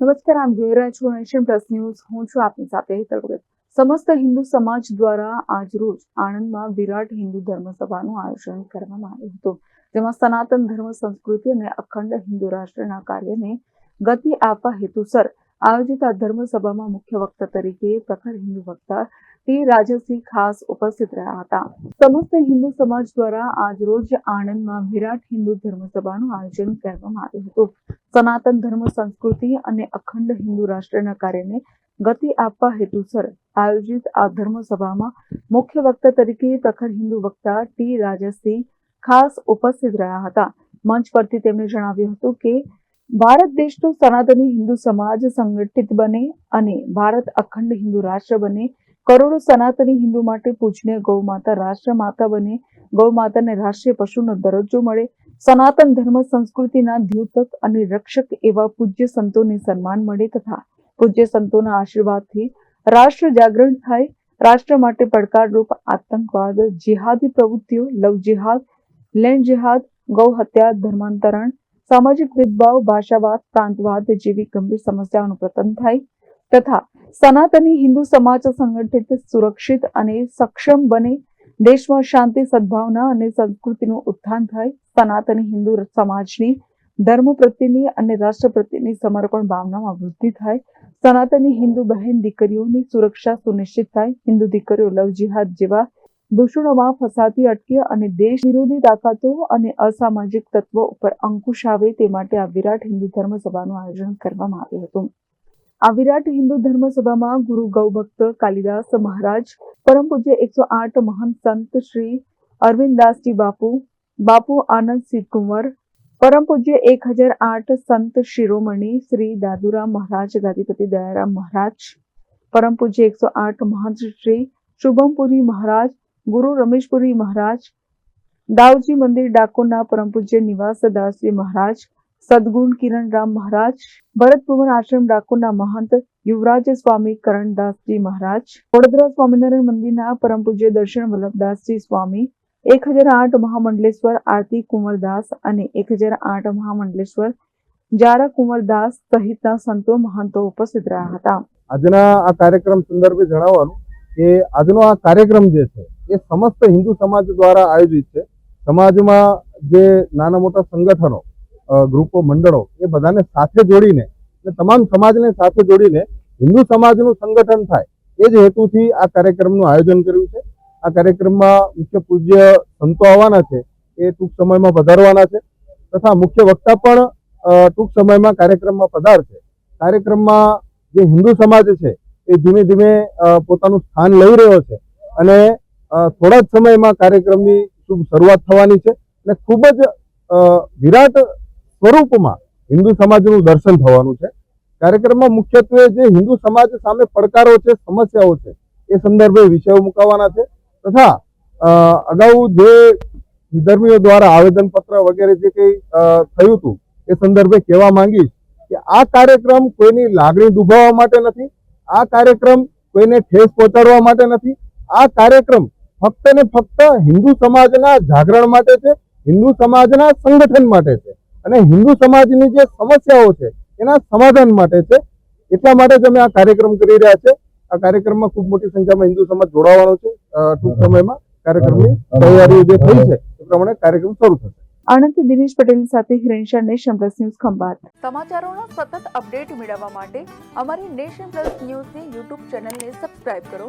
નમસ્કાર આમ જોઈ રહ્યા છો નેશન પ્લસ ન્યૂઝ હું છું આપની સાથે હેતલ સમસ્ત હિન્દુ સમાજ દ્વારા આજરોજ આણંદમાં વિરાટ હિન્દુ ધર્મ સભાનું આયોજન કરવામાં આવ્યું હતું. જેમાં સનાતન ધર્મ, સંસ્કૃતિ અને અખંડ હિન્દુ રાષ્ટ્રના કાર્યને ગતિ આપવા હેતુસર આયોજિત આ ધર્મ સભામાં મુખ્ય વક્તા તરીકે પ્રખર હિન્દુ વક્તા ટી રાજસિંહ ખાસ ઉપસ્થિત રહ્યા હતા. સમસ્ત હિન્દુ સમાજ દ્વારા આજરોજ આણંદમાં વિરાટ હિન્દુ ધર્મસભાનું આયોજન કરવામાં આવ્યું હતું. સનાતન ધર્મ, સંસ્કૃતિ અને અખંડ હિન્દુ રાષ્ટ્રના કાર્યને ગતિ આપવા હેતુસર આયોજિત આ ધર્મ સભામાં મુખ્ય વક્તા તરીકે પ્રખર હિન્દુ વક્તા ટી રાજસિંહ ખાસ ઉપસ્થિત રહ્યા હતા. મંચ પરથી તેમણે જણાવ્યું હતું કે ભારત દેશનો સનાતની હિન્દુ સમાજ સંગઠિત બને અને ભારત અખંડ હિન્દુ રાષ્ટ્ર બને. કરોડો સનાતની હિન્દુ માટે પૂજનીય ગૌ માતા રાષ્ટ્ર માતા બને. ગૌ માતાને રાષ્ટ્રીય પશુનો દરજ્જો મળે. સનાતન ધર્મ સંસ્કૃતિના દ્યોતક અને રક્ષક એવા પૂજ્ય સંતોને સન્માન મળે તથા પૂજ્ય સંતોના આશીર્વાદથી રાષ્ટ્ર જાગરણ થાય. રાષ્ટ્ર માટે પડકારરૂપ આતંકવાદ, જિહાદી પ્રવૃત્તિઓ લવ જિહાદ લેન્ડ જિહાદ ગૌ હત્યા ધર્માંતરણ સામાજિક ભેદભાવ, ભાષાવાદ, પ્રાંતવાદ જેવી ગંભીર સમસ્યાઓનું પતન થાય તથા સનાતની હિન્દુ સમાજ સંગઠિત, સુરક્ષિત અને સક્ષમ બને દેશમાં શાંતિ, સદભાવના અને સંસ્કૃતિનું ઉત્થાન થાય. સનાતની હિન્દુ સમાજની ધર્મ પ્રત્યેની અને રાષ્ટ્ર પ્રત્યેની સમર્પણ ભાવનામાં વૃદ્ધિ થાય. સનાતની હિન્દુ બહેન દીકરીઓની સુરક્ષા સુનિશ્ચિત થાય. હિન્દુ દીકરીઓ લવ જિહાદ જેવા દૂષણોમાં ફસાતી અટકે અને દેશ વિરોધી તાકાતો અને અસામાજિક તત્વો ઉપર અંકુશ આવે તે માટે આ વિરાટ હિન્દુ ધર્મ સભાનું આયોજન કરવામાં આવ્યું હતું. આ વિરાટ હિન્દુ ધર્મ સભામાં ગુરુ ગૌભક્ત કાલિદાસ મહારાજ, પરમ પૂજ્ય એકસો આઠ મહાન સંત શ્રી અરવિંદાસજી બાપુ બાપુ આનંદ સિંહ કુંવર, પરમ પૂજ્ય એક હજાર આઠ સંત શિરોમણી શ્રી દાદુરામ મહારાજ, ગાદીપતિ દયારામ મહારાજ, પરમ પૂજ્ય એકસો આઠ મહંત શ્રી શુભમપુરી મહારાજ ગુરુ રમેશપુરી મહારાજ દાવજી મંદિર ડાકોરના પરમ પૂજ્ય નિવાસ દાસજી મહારાજ, સદગુણ કિરણરામ મહારાજ, ભરત ભુવન આશ્રમ ડાકોરના મહંત યુવરાજ સ્વામી કરણદાસજી મહારાજ, વડોદરા સ્વામિનારાયણ મંદિરના પરમ પૂજ્ય દર્શન વલ્લભદાસજી સ્વામી, એક હજાર આઠ મહામંડલેશ્વર આરતી કુંવરદાસ અને એક હજાર આઠ મહામંડલેશ્વર જારા કુંવરદાસ સહિતના સંતો મહંતો ઉપસ્થિત રહ્યા હતા. આજના આ કાર્યક્રમ સંદર્ભે જણાવવાનું કે આજનો આ કાર્યક્રમ જે છે એ સમસ્ત હિન્દુ સમાજ દ્વારા આયોજિત છે. સમાજમાં જે નાના મોટા સંગઠનો ગ્રુપો, મંડળો, એ બધાને સાથે જોડીને અને તમામ સમાજને સાથે જોડીને હિન્દુ સમાજનું સંગઠન થાય, એ જ હેતુથી આ કાર્યક્રમનું આયોજન કર્યું છે. આ કાર્યક્રમમાં મુખ્ય પૂજ્ય સંતો આવવાના છે, એ ટૂંક સમયમાં પધારવાના છે તથા મુખ્ય વક્તા પણ ટૂંક સમયમાં કાર્યક્રમમાં પધારશે કાર્યક્રમમાં જે હિન્દુ સમાજ છે, એ ધીમે ધીમે પોતાનું સ્થાન લઈ રહ્યો છે અને થોડા જ સમયમાં કાર્યક્રમની શુભ શરૂઆત થવાની છે અને ખૂબ જ વિરાટ સ્વરૂપમાં હિન્દુ સમાજનું દર્શન થવાનું છે. કાર્યક્રમમાં મુખ્યત્વે જે હિન્દુ સમાજ સામે પડકારો છે, સમસ્યાઓ છે, એ સંદર્ભે વિષયો મુકાવાના છે તથા અગાઉ જે વિધર્મીઓ દ્વારા આવેદનપત્ર વગેરે જે કંઈ થયું હતું એ સંદર્ભે કહેવા માંગીશ કે આ કાર્યક્રમ કોઈની લાગણી દુભાવવા માટે નથી, આ કાર્યક્રમ કોઈને ઠેસ પહોંચાડવા માટે નથી, આ કાર્યક્રમ ફક્ત ને ફક્ત હિન્દુ સમાજના જાગરણ માટે છે હિન્દુ સમાજના સંગઠન માટે છે. અને હિન્દુ સમાજની જે સમસ્યાઓ છે એના સમાધાન માટે છે. એટલા માટે જ અમે આ કાર્યક્રમ કરી રહ્યા છે. આ કાર્યક્રમમાં ખૂબ મોટી સંખ્યામાં હિન્દુ સમાજ જોડાવાનો છે. ટૂંક સમયમાં કાર્યક્રમની તૈયારીઓ જે થઈ છે એ પ્રમાણે કાર્યક્રમ શરૂ થશે. આણંદથી દિનેશ પટેલ સાથે હિરેન્શા નેશન પ્લસ ન્યૂઝ ખંભાત. સમાચારોના સતત અપડેટ મેળવવા માટે અમારી નેશન પ્લસ ન્યૂઝની યુટ્યુબ ચેનલને સબસ્ક્રાઇબ કરો.